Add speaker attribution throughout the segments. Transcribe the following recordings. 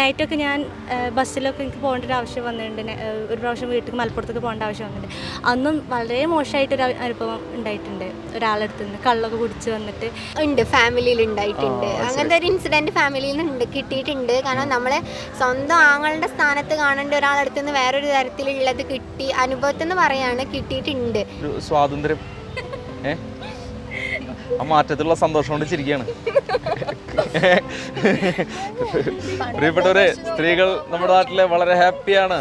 Speaker 1: നൈറ്റൊക്കെ ഞാൻ ബസ്സിലൊക്കെ എനിക്ക് പോകേണ്ട ഒരു ആവശ്യം വന്നിട്ടുണ്ട്. ഒരു പ്രാവശ്യം വീട്ടിൽ മലപ്പുറത്തേക്ക് പോകേണ്ട ആവശ്യം വന്നിട്ടുണ്ട്. അന്നും വളരെ മോശമായിട്ടൊരു അനുഭവം ഉണ്ടായിട്ടുണ്ട് ഒരാളെടുത്ത് നിന്ന്. കള്ളൊക്കെ കുടിച്ച് വന്നിട്ട്.
Speaker 2: ഉണ്ട് ഫാമിലിയിൽ ഉണ്ടായിട്ടുണ്ട്. അങ്ങനത്തെ ഒരു ഇൻസിഡന്റ് ഫാമിലിയിൽ നിന്ന് ഉണ്ട് കിട്ടിയിട്ടുണ്ട്. കാരണം നമ്മളെ സ്വന്തം ആങ്ങളുടെ സ്ഥാനത്ത് കാണേണ്ട ഒരാളടുത്ത് നിന്ന് വേറൊരു തരത്തിലുള്ളത് കിട്ടി അനുഭവത്തിൽ നിന്ന് പറയാണ് കിട്ടിയിട്ടുണ്ട്.
Speaker 3: ഒരു സ്വാതന്ത്ര്യം. ആ മാറ്റത്തിലുള്ള സന്തോഷം കൊണ്ട് ചിരിക്കുകയാണ് പ്രിയപ്പെട്ടവരെ സ്ത്രീകൾ നമ്മുടെ നാട്ടിലെ വളരെ ഹാപ്പിയാണ്.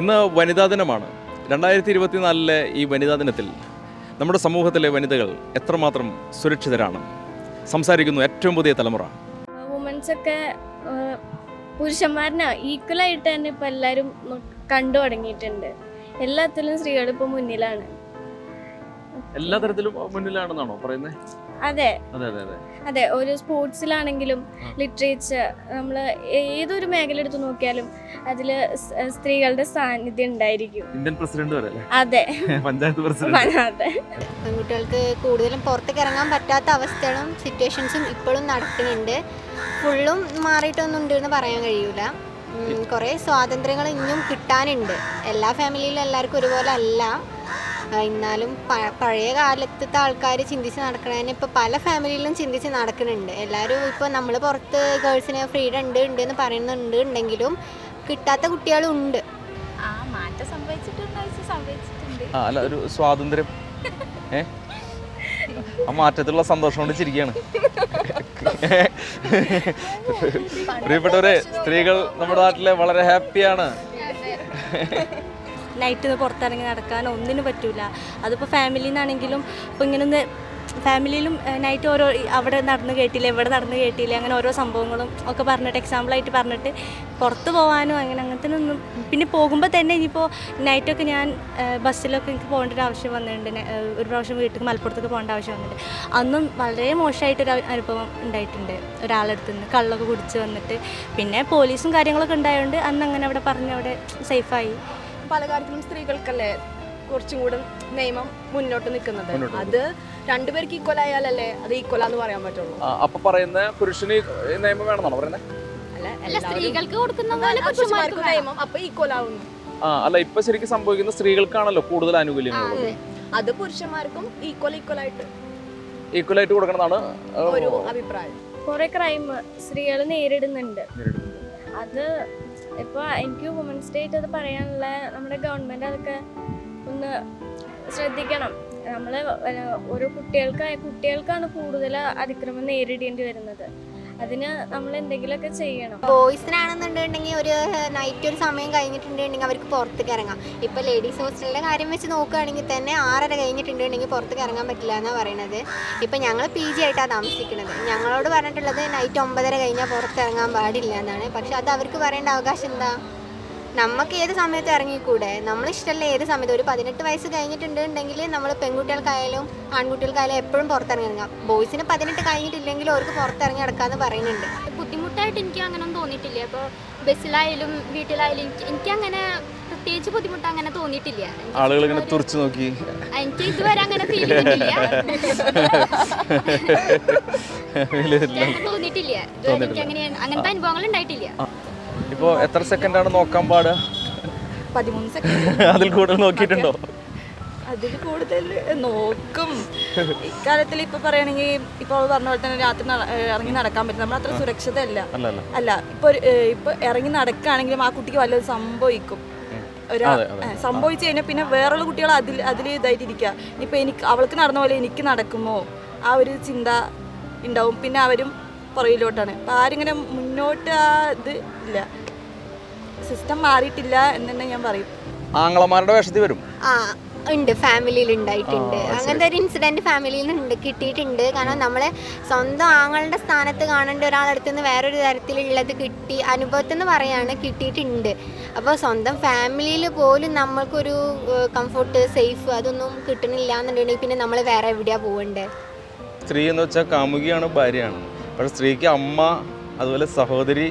Speaker 3: ഇന്ന് വനിതാ ദിനമാണ്. രണ്ടായിരത്തി ഇരുപത്തിനാലിലെ ഈ വനിതാ ദിനത്തിൽ നമ്മുടെ സമൂഹത്തിലെ വനിതകൾ എത്രമാത്രം സുരക്ഷിതരാണ്? സംസാരിക്കുന്നു ഏറ്റവും പുതിയ തലമുറ.
Speaker 4: വുമൻസ് ഒക്കെ പുരുഷന്മാരിനെ ഈക്വലായിട്ട് തന്നെ ഇപ്പം എല്ലാവരും കണ്ടു തുടങ്ങിയിട്ടുണ്ട്. എല്ലാത്തിലും സ്ത്രീകൾ ഇപ്പൊ മുന്നിലാണ്.
Speaker 3: എല്ലാ തരത്തിലും മുന്നിലാണെന്നാണോ പറയുന്നത്
Speaker 4: അതെ.
Speaker 3: അതെ അതെ അതെ.
Speaker 4: അതെ ഒരു സ്പോർട്സിലാണെങ്കിലും. ലിറ്ററേച്ചർ നമ്മൾ ഏതൊരു മേഖല എടുത്തു നോക്കിയാലും അതിൽ സ്ത്രീകളുടെ സാന്നിധ്യം ഉണ്ടായിരിക്കും.
Speaker 3: ഇന്ത്യൻ പ്രസിഡന്റ് വരെ അല്ലേ?
Speaker 4: അതെ.
Speaker 3: പഞ്ചായത്ത് പ്രസിഡന്റ്.
Speaker 4: അതെ
Speaker 2: പെൺകുട്ടികൾക്ക് കൂടുതലും പുറത്തേക്ക് ഇറങ്ങാൻ പറ്റാത്ത അവസ്ഥകളും സിറ്റുവേഷൻസും ഇപ്പോഴും നടക്കുന്നുണ്ട്. ഫുള്ളും മാറിയിട്ടൊന്നും ഉണ്ട് എന്ന് പറയാൻ കഴിയൂല. കുറേ സ്വാതന്ത്ര്യങ്ങൾ ഇനിയും കിട്ടാനുണ്ട്. എല്ലാ ഫാമിലിയിലും എല്ലാവർക്കും ഒരുപോലെ അല്ല. എന്നാലും പ- പഴയ കാലത്തെ ആൾക്കാർ ചിന്തിച്ച് നടക്കണതിന് ഇപ്പോൾ പല ഫാമിലിയിലും ചിന്തിച്ച് നടക്കുന്നുണ്ട് എല്ലാവരും ഇപ്പോൾ നമ്മൾ പുറത്ത് ഗേൾസിന് ഫ്രീഡം ഉണ്ട് ഉണ്ട് എന്ന് പറയുന്നുണ്ട് ഉണ്ടെങ്കിലും കിട്ടാത്ത കുട്ടികളും ഉണ്ട്
Speaker 5: ആ മാറ്റം സംഭവിച്ചിട്ടുണ്ടോ സംഭവിച്ചിട്ടുണ്ട്.
Speaker 3: ആ അല്ല ഒരു സ്വാതന്ത്ര്യം. ഏ? ആ മാറ്റത്തിലുള്ള സന്തോഷം കൊണ്ട് ചിരിക്കുകയാണ് പ്രിയപ്പെട്ടവരെ സ്ത്രീകൾ നമ്മുടെ നാട്ടിലെ വളരെ ഹാപ്പിയാണ്.
Speaker 1: നൈറ്റ് പുറത്തിറങ്ങി നടക്കാനോ ഒന്നിനും പറ്റൂല. അതിപ്പോൾ ഫാമിലിന്നാണെങ്കിലും ഇപ്പൊ ഇങ്ങനെ ഫാമിലിയിലും നൈറ്റ് ഓരോ അവിടെ നടന്ന് കേട്ടില്ല ഇവിടെ നടന്ന് കേട്ടില്ല അങ്ങനെ ഓരോ സംഭവങ്ങളും ഒക്കെ പറഞ്ഞിട്ട് എക്സാമ്പിളായിട്ട് പറഞ്ഞിട്ട് പുറത്ത് പോകാനോ അങ്ങനെ അങ്ങനത്തെ ഒന്നും പിന്നെ പോകുമ്പോൾ തന്നെ ഇനിയിപ്പോൾ നൈറ്റൊക്കെ ഞാൻ ബസ്സിലൊക്കെ എനിക്ക് പോകേണ്ട ഒരു ആവശ്യം വന്നിട്ടുണ്ട്. ഒരു പ്രാവശ്യം വീട്ടിൽ മലപ്പുറത്തേക്ക് പോകേണ്ട ആവശ്യം വന്നിട്ടുണ്ട്. അന്നും വളരെ മോശമായിട്ടൊരു അനുഭവം ഉണ്ടായിട്ടുണ്ട് ഒരാളെടുത്ത് നിന്ന്. കള്ളൊക്കെ കുടിച്ച് വന്നിട്ട്. പിന്നെ പോലീസും കാര്യങ്ങളൊക്കെ ഉണ്ടായതുകൊണ്ട് അന്ന് അങ്ങനെ അവിടെ പറഞ്ഞ് അവിടെ സേഫായി.
Speaker 6: പല കാര്യത്തിലും സ്ത്രീകൾക്കല്ലേ കുറച്ചും കൂടെ നിയമം മുന്നോട്ട് നിൽക്കുന്നത്? അത് രണ്ടുപേർക്ക് ഈക്വൽ ആയാലല്ലേ അത് ഈക്വൽ ആന്ന് പറയാൻ പറ്റുള്ളൂ.
Speaker 3: അപ്പൊ പറയുന്ന പുരുഷന് നിയമം വേണമെന്നാണോ പറയുന്നത്
Speaker 6: അല്ല
Speaker 5: അല്ല സ്ത്രീകൾക്ക് കൊടുക്കുന്ന പോലെ പുരുഷന്മാർക്ക്
Speaker 6: നിയമം അപ്പൊ ഈക്വൽ ആവുന്നു.
Speaker 3: ആ അല്ല ഇപ്പൊ ശരിക്കും സംഭവിക്കുന്ന സ്ത്രീകൾക്കാണല്ലോ കൂടുതൽ ആനുകൂല്യങ്ങൾ
Speaker 2: അതെ.
Speaker 6: അത് പുരുഷന്മാർക്കും ഈക്വൽ ഈക്വൽ ആയിട്ട്
Speaker 3: ഈക്വൽ ആയിട്ട് കൊടുക്കണമെന്നാണ്
Speaker 6: ഒരു അഭിപ്രായം.
Speaker 4: കുറേ ക്രൈം സ്ത്രീകൾ നേരിടുന്നുണ്ട്. അത് ഇപ്പൊ എനിക്ക് വുമൻസ് ഡേ ആയിട്ട് അത് പറയാനുള്ള നമ്മുടെ ഗവൺമെന്റ് അതൊക്കെ ഒന്ന് ശ്രദ്ധിക്കണം. നമ്മൾ ഓരോ കുട്ടികൾക്ക് കുട്ടികൾക്കാണ് കൂടുതൽ അതിക്രമം നേരിടേണ്ടി വരുന്നത്. അതിന് നമ്മൾ എന്തെങ്കിലുമൊക്കെ ചെയ്യണം.
Speaker 2: ബോയ്സിനാണെന്നുണ്ടെങ്കിൽ ഒരു നൈറ്റ് ഒരു സമയം കഴിഞ്ഞിട്ടുണ്ടെങ്കിൽ അവർക്ക് പുറത്തേക്ക് ഇറങ്ങാം. ഇപ്പൊ ലേഡീസ് ഹോസ്റ്റലിന്റെ കാര്യം വെച്ച് നോക്കുകയാണെങ്കിൽ തന്നെ ആറര കഴിഞ്ഞിട്ടുണ്ടെങ്കിൽ പുറത്തേക്ക് ഇറങ്ങാൻ പറ്റില്ല എന്നാണ് പറയണത്. ഇപ്പം ഞങ്ങൾ പി ജി ആയിട്ടാണ് താമസിക്കുന്നത്. ഞങ്ങളോട് പറഞ്ഞിട്ടുള്ളത് നൈറ്റ് ഒമ്പതര കഴിഞ്ഞാൽ പുറത്തിറങ്ങാൻ പാടില്ല എന്നാണ്. പക്ഷെ അത് അവർക്ക് പറയേണ്ട അവകാശം എന്താ? നമുക്ക് ഏത് സമയത്ത് ഇറങ്ങിക്കൂടെ? നമ്മൾ ഇഷ്ടമല്ല ഏത് സമയത്ത്? ഒരു പതിനെട്ട് വയസ്സ് കഴിഞ്ഞിട്ടുണ്ടെങ്കിൽ നമ്മൾ പെൺകുട്ടികൾക്കായാലും ആൺകുട്ടികൾക്കായാലും എപ്പോഴും പുറത്തിറങ്ങി ബോയ്സിന് പതിനെട്ട് കഴിഞ്ഞിട്ടില്ലെങ്കിൽ അവർക്ക് പുറത്തിറങ്ങി നടക്കാമെന്ന് പറയുന്നുണ്ട്.
Speaker 5: ബുദ്ധിമുട്ടായിട്ട് എനിക്ക് അങ്ങനെ ഒന്നും തോന്നിയിട്ടില്ല. അപ്പോൾ ബസ്സിലായാലും വീട്ടിലായാലും എനിക്ക് എനിക്ക് അങ്ങനെ പ്രത്യേകിച്ച് ബുദ്ധിമുട്ട് അങ്ങനെ തോന്നിയിട്ടില്ല.
Speaker 3: ആളുകൾ ഇങ്ങനെ തുറച്ചു നോക്കി.
Speaker 5: എനിക്ക് ഇതുവരെ അങ്ങനെ ഫീൽ ചെയ്തിട്ടില്ല. തോന്നിയിട്ടില്ല. എനിക്ക് അങ്ങനെ അങ്ങനത്തെ അനുഭവങ്ങൾ ഉണ്ടായിട്ടില്ല.
Speaker 3: ഇപ്പോ എത്ര സെക്കൻഡ് ആണ് നോക്കാൻ പാടുക
Speaker 6: പതിമൂന്ന് സെക്കൻഡ്
Speaker 3: അതിൽ കൂടുതൽ നോക്കിയിട്ടുണ്ടോ?
Speaker 6: അതിൽ കൂടുതൽ നോക്കും. ഇക്കാലത്തിൽ ഇപ്പൊ പറയുകയാണെങ്കിൽ ഇപ്പോൾ പറഞ്ഞ പോലെ തന്നെ രാത്രി ഇറങ്ങി നടക്കാൻ പറ്റും നമ്മൾ അത്ര സുരക്ഷിതല്ല
Speaker 3: അല്ല
Speaker 6: ഇപ്പൊ ഇപ്പൊ ഇറങ്ങി നടക്കുകയാണെങ്കിലും ആ കുട്ടിക്ക് വല്ലതും സംഭവിക്കും. ഒരു. സംഭവിച്ചു കഴിഞ്ഞാൽ പിന്നെ വേറുള്ള കുട്ടികൾ അതിൽ അതിൽ ഇതായിട്ട് ഇരിക്കുക ഇപ്പൊ എനിക്ക് അവൾക്ക് നടന്ന പോലെ എനിക്ക് നടക്കുമോ? ആ ഒരു ചിന്ത ഉണ്ടാവും. പിന്നെ അവരും പുറകിലോട്ടാണ്. അപ്പം ആരിങ്ങനെ മുന്നോട്ട് ആ ഇത് ഇല്ല. സിസ്റ്റം മാറിയിട്ടില്ല എന്ന് തന്നെ ഞാൻ പറയും.
Speaker 3: ആങ്ങളമാരുടെ വേഷത്തിൽ വരും.
Speaker 2: ആ ഉണ്ട്. ഫാമിലിയിൽ ഉണ്ടായിട്ടുണ്ട്. അങ്ങനത്തെ ഒരു ഇൻസിഡന്റ് ഫാമിലിയിൽ നിന്നുണ്ട്. കിട്ടിയിട്ടുണ്ട്. കാരണം നമ്മളെ സ്വന്തം ആങ്ങളുടെ സ്ഥാനത്ത് കാണേണ്ട ഒരാളടുത്ത് നിന്ന് വേറൊരു തരത്തിലുള്ളത് കിട്ടി അനുഭവത്തിൽ നിന്ന് പറയാണ് കിട്ടിയിട്ടുണ്ട്. അപ്പോൾ സ്വന്തം ഫാമിലിയിൽ പോലും നമ്മൾക്കൊരു കംഫർട്ട് സേഫ് അതൊന്നും കിട്ടണില്ല എന്നുണ്ടെങ്കിൽ പിന്നെ നമ്മൾ വേറെ എവിടെയാ പോകണ്ടേ
Speaker 3: സ്ത്രീ എന്ന് വെച്ചാൽ കാമുകിയാണ് ഭാര്യയാണ്. പക്ഷെ സ്ത്രീക്ക് അമ്മ അതുപോലെ സഹോദരി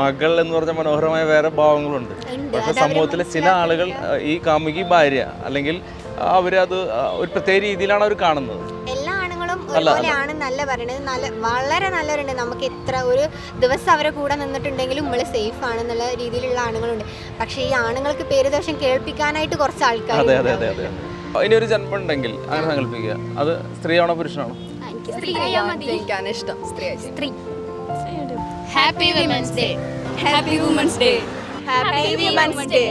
Speaker 3: മകൾ എന്ന് പറഞ്ഞ മനോഹരമായ വേറെ ഭാവങ്ങളുണ്ട്. പക്ഷെ സമൂഹത്തിലെ ചില ആളുകൾ ഈ കാമുകി ഭാര്യ അല്ലെങ്കിൽ അവരത് ഒരു പ്രത്യേക രീതിയിലാണ് അവർ കാണുന്നത്.
Speaker 2: എല്ലാ ഒരുപോലെയാണെന്നല്ല പറയണത്. നല്ല വളരെ നല്ലവരുണ്ട്. നമുക്ക് ഇത്ര ഒരു ദിവസം അവരെ കൂടെ നിന്നിട്ടുണ്ടെങ്കിലും നമ്മൾ സേഫ് ആണെന്നുള്ള രീതിയിലുള്ള ആണുങ്ങളുണ്ട്. പക്ഷേ ഈ ആണുങ്ങൾക്ക് പേര് പേരുദോഷം കേൾപ്പിക്കാനായിട്ട് കുറച്ച് ആൾക്കാർ
Speaker 3: ഇനി ഒരു ജന്മം ഉണ്ടെങ്കിൽ അങ്ങനെ സങ്കല്പിക്കുക അത് സ്ത്രീയാണോ പുരുഷനാണോ?
Speaker 5: എനിക്ക് സ്ത്രീ ആയാൽ മതി
Speaker 6: ഇഷ്ടം സ്ത്രീ
Speaker 5: സ്ത്രീ happy women's day
Speaker 6: happy women's day happy women's day